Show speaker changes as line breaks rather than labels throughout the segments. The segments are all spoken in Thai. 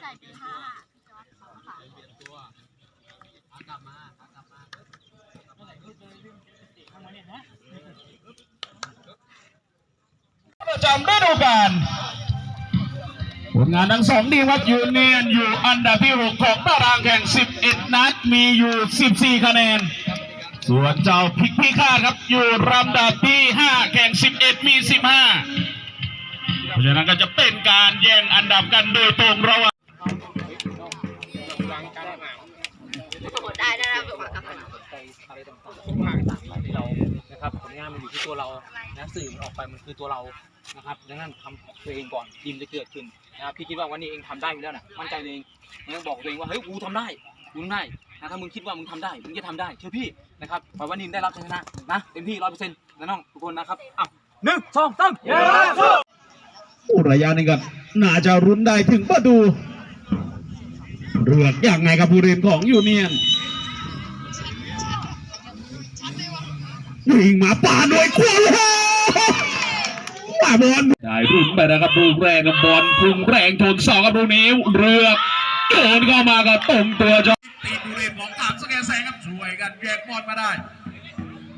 ใส่เบอร์ห้า
เปลี่ยนตัวขากลับมาขากลับมา
ประจำฤดูกาลผลงานทั้งสองทีมครับยูเนียนอยู่อันดับที่ 6 ของตารางแข่ง 11 นัดมีอยู่ 14 คะแนน ส่วนเจ้าพิกพิฆาตครับอยู่ลำดับที่ 5 แข่ง 11 มี 15 เพราะฉะนั้นก็จะเป็นการแย่งอันดับกันโดยตรงระหว่าง
วางการหมาง
ได้ได้ได้แบบว่ากับ
ใจอะไรต่างๆทุกอย่างต่างๆที่เรานะครับ ผลงานมันอตัวเรานะสื่อมันออกไปมันคือตัวเรานะครับดังนั้นทำตัวเองก่อนทีมจะเกิดขึ้นนะครับพี่คิดว่าวันนี้เองทำได้อยู่แล้วนะมั่นใจตัวเองมึงต้บอกตัวเองว่าเฮ้ยกูทำได้กูทำได้นะถ้ามึงคิดว่ามึงทำได้มึงจะทำได้เชื่อพี่นะครับขอให้วันนี้ได้รับชัยชนะนะเต็มที่ร้อยเปอร์เซ็นต์นะน้องทุกคนนะครับอะหนึ่งสองสามเย้
ผู้ระยะนี้ก็น่าจะรุนได้ถึงประตูเรือกอย่างไงครับผู้เรีนของยูเนียน วิ่งมาป่าโดยควงมาบอลได้รุ่นไปนะครับลูกแรงกับบอลพุ่งแรงชนสองกับลูกนี้เรือโดนเข้ามากับตรงตัวจอตีผู้เรียนของทางสแกนแซงครับช่วยกันแยกบอลมาได้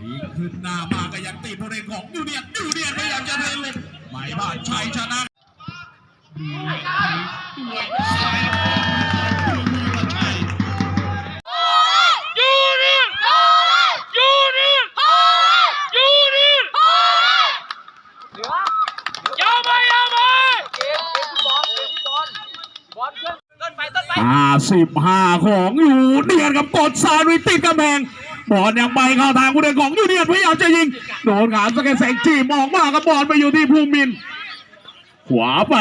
ยิงขึ้นหน้ามาก็ยังตีผู้เรียนของยูเนียนยูเนียนพยายามจะเดินหลบไม่บ้านชัยชนะ ห้าสิบห้าของยูเนียนกับกดซาวิติดกำแพงบอลยังไปเข้าทางผู้เล่นของยูเนียนพยายามจะยิงโดนขาสแกนแสงจีมองมากับบอลไปอยู่ที่ภูมิน ขวาไป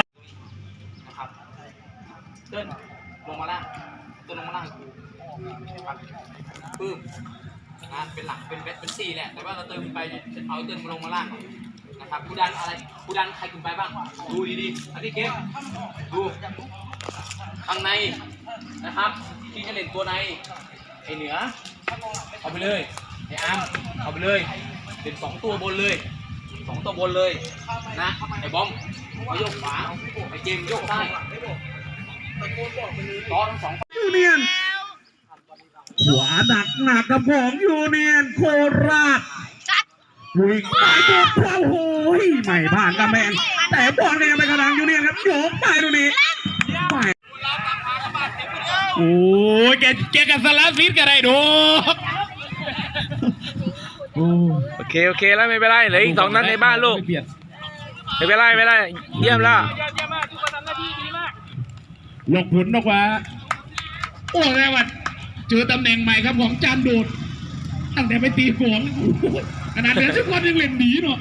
เดินลงมาล่างเดินลงมาล่างปึ้มงานเป็นหลักเป็นเบ็ดเป็นสี่แหละแต่ว่าเราเติมไปเอาเติมมาลงมาล่างนะครับกูดันอะไรกูดันใครขึ้นไปบ้างดูดีๆอันนี้เกมดู ข้างในนะครับ ที่จะเล่นตัวในไอเหนือเอาไปเลยไออาร์มเอาไปเลยเป็นสองตัวบนเลยสองตัวบนเลยนะไอบอมเอาโยกขวาไอเจมโยกซ้ายล้อทั้งสอง
ยูเนียนขวาหนักหนักกับของยูเนียนโคราชวิ่งไปบอลเข้าโอ้ยไม่ผ่านกำแพงแต่บอลยังไปกระดังยูเนียนครับโยกไปตรงนี้ไป โอ้ยแกแกกับสลัดฟิตกันได้ดูโอ้
โอเคโอเคแล้วไม่เป็นไรเหลืออีกสองนัดในบ้านลูก
ไม่เปลี่ยน
ไม่เป็นไรไม่เป็นไรเยี่ยมแล้ว
หลกผลออกมาโอ้แล้วว่าเจอตำแหน่งใหม่ครับของจานโดดตั้งแต่ไปตีฝวงขนาดเดือนสิบวันยังเล่นดีเนาะ